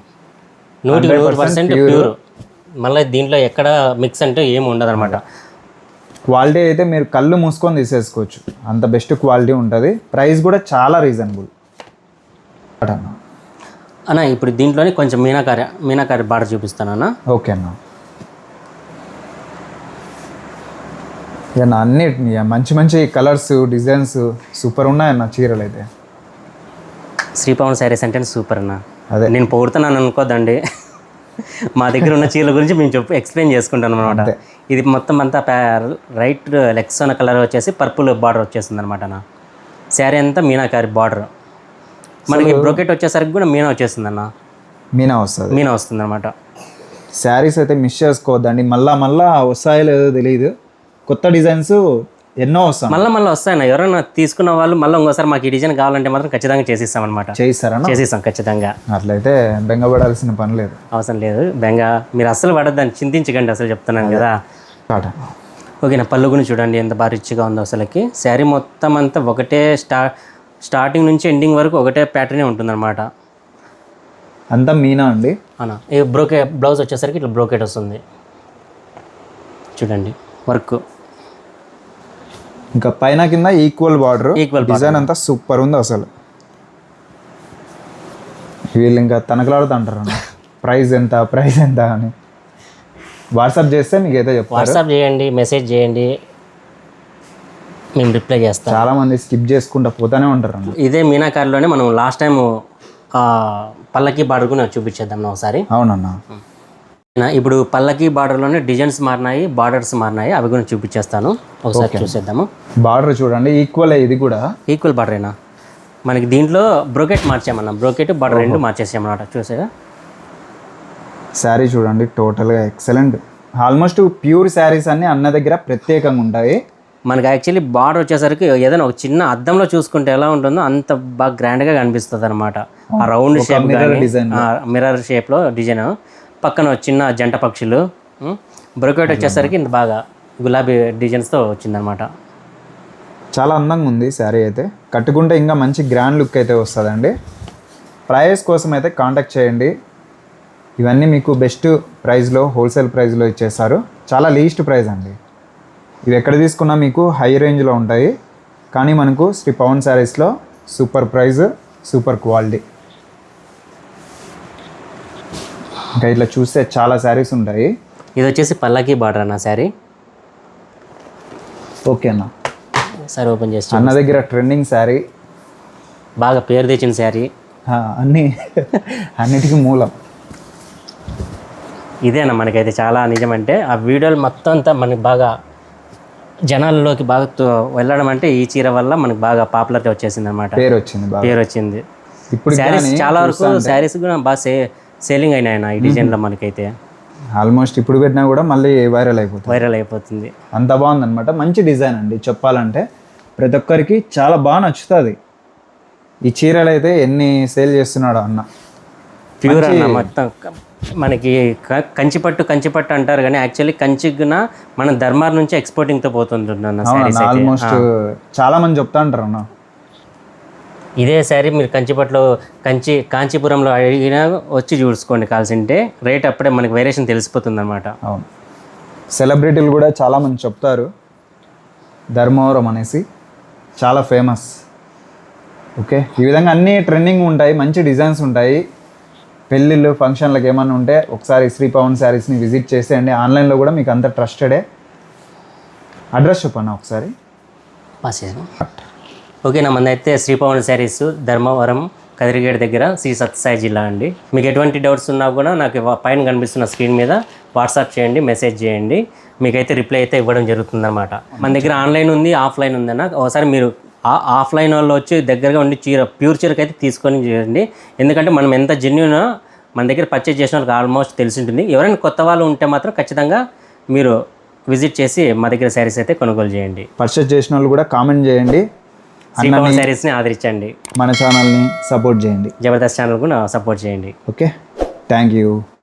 నూటికి నూరు పర్సెంట్ ప్యూర్ మళ్ళీ దీంట్లో ఎక్కడ మిక్స్ అంటే ఏమి ఉండదు అనమాట క్వాలిటీ అయితే మీరు కళ్ళు మూసుకొని తీసేసుకోవచ్చు. అంత బెస్ట్ క్వాలిటీ ఉంటుంది. ప్రైస్ కూడా చాలా రీజనబుల్ అన్న అన్న ఇప్పుడు దీంట్లోనే కొంచెం మీనాకారి మీనాకారి బార్డర్ చూపిస్తాను అన్న. ఓకే అన్న. ఇక నా అన్ని ఇక మంచి మంచి కలర్స్ డిజైన్స్ సూపర్ ఉన్నాయన్న చీరలు అయితే. శ్రీపవన్ శారీస్ అంటే సూపర్ అన్న. అదే. నేను పొగుడుతున్నాను అనుకోదండి. మా దగ్గర ఉన్న చీరల గురించి మేము చెప్పు ఎక్స్ప్లెయిన్ చేసుకుంటాను అనమాట. ఇది మొత్తం అంతా రైట్ లెక్సోన కలర్ వచ్చేసి పర్పుల్ బార్డర్ వచ్చేస్తుంది అనమాట నా శారీ అంతా మీనాకారి బార్డర్. మనకి బ్రోకెట్ వచ్చేసరికి కూడా మీనా వచ్చేస్తుంది అన్న మీనా వస్తుంది. మీనా వస్తుంది అనమాట శారీస్ అయితే మిస్ చేసుకోవద్దండి. మళ్ళా మళ్ళా వస్తాయో లేదో తెలియదు కొత్త డిజైన్స్ ఎన్నో వస్తాయి. మళ్ళీ మళ్ళీ వస్తాయన్న. ఎవరైనా తీసుకున్న వాళ్ళు మళ్ళీ ఇంకోసారి మాకు ఈ డిజైన్ కావాలంటే మాత్రం ఖచ్చితంగా చేసిస్తాం అనమాట చేయిస్తారన్నా చేసిస్తాం ఖచ్చితంగా. అట్లయితే బెంగపడాల్సిన పని లేదు. అవసరం లేదు. బెంగ మీరు అస్సలు పడద్దని చింతించకండి అసలు చెప్తున్నాను కదా. కాటన్ ఓకే నా పళ్ళు గురించి చూడండి ఎంత బాగా రిచ్గా ఉందో అసలుకి. శారీ మొత్తం అంతా ఒకటే స్టా స్టార్టింగ్ నుంచి ఎండింగ్ వరకు ఒకటే ప్యాటర్నే ఉంటుందన్నమాట. అంతా మీనా అండి? అన్న ఈ బ్రోకే బ్లౌజ్ వచ్చేసరికి ఇట్లా బ్రోకెట్ వస్తుంది. చూడండి వర్క్. ఇంకా పైన కింద ఈక్వల్ బార్డర్. Equal డిజైన్ అంతా సూపర్ ఉంది అసలు. వీళ్ళు ఇంకా తనకలాడుతుంటారు ప్రైస్ ఎంత ప్రైస్ ఎంత అని. వాట్సాప్ చేస్తే మీకు అయితే చెప్తారు. వాట్సాప్ చేయండి మెసేజ్ చేయండి మేము రిప్లై చేస్తాం. చాలా మంది స్కిప్ చేసుకుంటా పోతానే ఉంటారు ఇదే మీనాకారిలోనే మనం లాస్ట్ టైం పల్లకి బార్డర్ కూడా చూపించేద్దాం ఒకసారి. అవునన్నా. ఇప్పుడు పల్లకి బార్డర్లోనే డిజైన్స్ మారినాయి బార్డర్స్ మారినాయి అవి కూడా చూపించేస్తాను. ఒకసారి చూసేద్దాము. బార్డర్ చూడండి ఈక్వల్ ఇది కూడా. ఈక్వల్ బార్డరేనా? మనకి దీంట్లో బ్రోకెట్ మార్చామన్నా బ్రోకెట్ బార్డర్ రెండు మార్చేసామన్నమాట చూసారా? శారీ చూడండి టోటల్గా ఎక్సలెంట్. ఆల్మోస్ట్ ప్యూర్ శారీస్ అన్ని అన్న దగ్గర ప్రత్యేకంగా ఉంటాయి. మనకి యాక్చువల్లీ బార్డర్ వచ్చేసరికి ఏదైనా ఒక చిన్న అద్దంలో చూసుకుంటే ఎలా ఉంటుందో అంత బాగా గ్రాండ్గా కనిపిస్తుంది అనమాట ఆ రౌండ్ షేప్ design మిర్రర్ షేప్లో డిజైన్ పక్కన చిన్న జంట పక్షులు బ్రోకెట్ వచ్చేసరికి ఇంత బాగా గులాబీ డిజైన్స్తో వచ్చిందనమాట చాలా అందంగా ఉంది శారీ అయితే. కట్టుకుంటే ఇంకా మంచి గ్రాండ్ లుక్ అయితే వస్తుందండి. ప్రైస్ కోసం అయితే కాంటాక్ట్ చేయండి. ఇవన్నీ మీకు బెస్ట్ ప్రైస్లో హోల్సేల్ ప్రైస్లో ఇచ్చేస్తారు చాలా లీస్ట్ ప్రైస్ అండి. ఇవి ఎక్కడ తీసుకున్నా మీకు హై రేంజ్లో ఉంటాయి. కానీ మనకు శ్రీ పవన్ శారీస్లో సూపర్ ప్రైస్ సూపర్ క్వాలిటీ ఇంకా ఇట్లా చూస్తే చాలా శారీస్ ఉంటాయి. ఇది వచ్చేసి పల్లకి బార్డర్ అన్న శారీ ఓకే అన్న. సరే ఓపెన్ చేసి అన్న దగ్గర ట్రెండింగ్ శారీ బాగా పేరు తెచ్చిన శారీ అన్నీ అన్నిటికీ మూలం. ఇదేనా మనకైతే చాలా నిజమంటే ఆ వీడియోలు మొత్తం అంతా మనకి బాగా జనాల్లోకి బాగా వెళ్ళడం అంటే ఈ చీర వల్ల మనకి బాగా పాపులారిటీ వచ్చేసింది అనమాట పేరు వచ్చింది పేరు వచ్చింది ఇప్పుడు శారీస్ చాలా వరకు శారీస్ కూడా బాగా సే సేలింగ్ అయినాయి ఈ డిజైన్లో మనకైతే. ఆల్మోస్ట్ ఇప్పుడు పెట్టినా కూడా మళ్ళీ వైరల్ అయిపోతుంది. వైరల్ అయిపోతుంది. అంత బాగుందన్నమాట. మంచి డిజైన్ అండి చెప్పాలంటే. ప్రతి ఒక్కరికి చాలా బాగా నచ్చుతుంది. ఈ చీరలు అయితే ఎన్ని సేల్ చేస్తున్నాడు అన్న. ప్యూర్ అన్న మొత్తం. మనకి కంచిపట్టు కంచిపట్టు అంటారు కానీ యాక్చువల్లీ కంచిగున మన ధర్మార్ నుంచి అన్న శారీస్ అయితే ఆల్మోస్ట్ చాలా మంది చెప్తా అంటారు అన్న. ఇదే శారీ మీరు కంచిపట్లో కంచి కాంచీపురంలో అడిగినా వచ్చి చూసుకోండి కాల్సింటే రేట్ అప్పుడే మనకి వేరియేషన్ తెలిసిపోతుంది అనమాట అవును. సెలబ్రిటీలు కూడా చాలా మంది చెప్తారు ధర్మవరం అనేసి చాలా ఫేమస్ ఓకే ఈ విధంగా అన్ని ట్రెండింగ్ ఉంటాయి మంచి డిజైన్స్ ఉంటాయి. పెళ్ళిళ్ళు ఫంక్షన్లకు ఏమన్నా ఉంటే ఒకసారి శ్రీ పవన్ శారీస్ని విజిట్ చేసేయండి. ఆన్లైన్లో కూడా మీకు అంత ట్రస్టెడే. అడ్రస్ చెప్పన్నా ఒకసారి? ఓకేనా చేసాం ఓకే నా మంది అయితే శ్రీపవన్ శారీస్ ధర్మవరం కదిరిగేడ్ దగ్గర శ్రీ సత్యసాయి జిల్లా అండి. మీకు ఎటువంటి డౌట్స్ ఉన్నా కూడా నాకు పైన కనిపిస్తున్న స్క్రీన్ మీద వాట్సాప్ చేయండి మెసేజ్ చేయండి. మీకైతే రిప్లై అయితే ఇవ్వడం జరుగుతుందన్నమాట. మన దగ్గర ఆన్లైన్ ఉంది ఆఫ్లైన్ ఉందన్న. ఒకసారి మీరు ఆఫ్లైన్ వాళ్ళు వచ్చి దగ్గరగా ఉండి చీర ప్యూర్ చీరకి అయితే తీసుకొని చేయండి. ఎందుకంటే మనం ఎంత జెన్యున్ మన దగ్గర పర్చేజ్ చేసిన వాళ్ళకి ఆల్మోస్ట్ తెలిసి ఉంటుంది ఎవరైనా కొత్త వాళ్ళు ఉంటే మాత్రం ఖచ్చితంగా మీరు విజిట్ చేసి మా దగ్గర శారీస్ అయితే కొనుగోలు చేయండి. పర్చేస్ చేసిన వాళ్ళు కూడా కామెంట్ చేయండి. శారీస్ని ఆదరించండి. మన ఛానల్ని సపోర్ట్ చేయండి. జబర్దస్త్ ఛానల్ కూడా సపోర్ట్ చేయండి. Okay thank you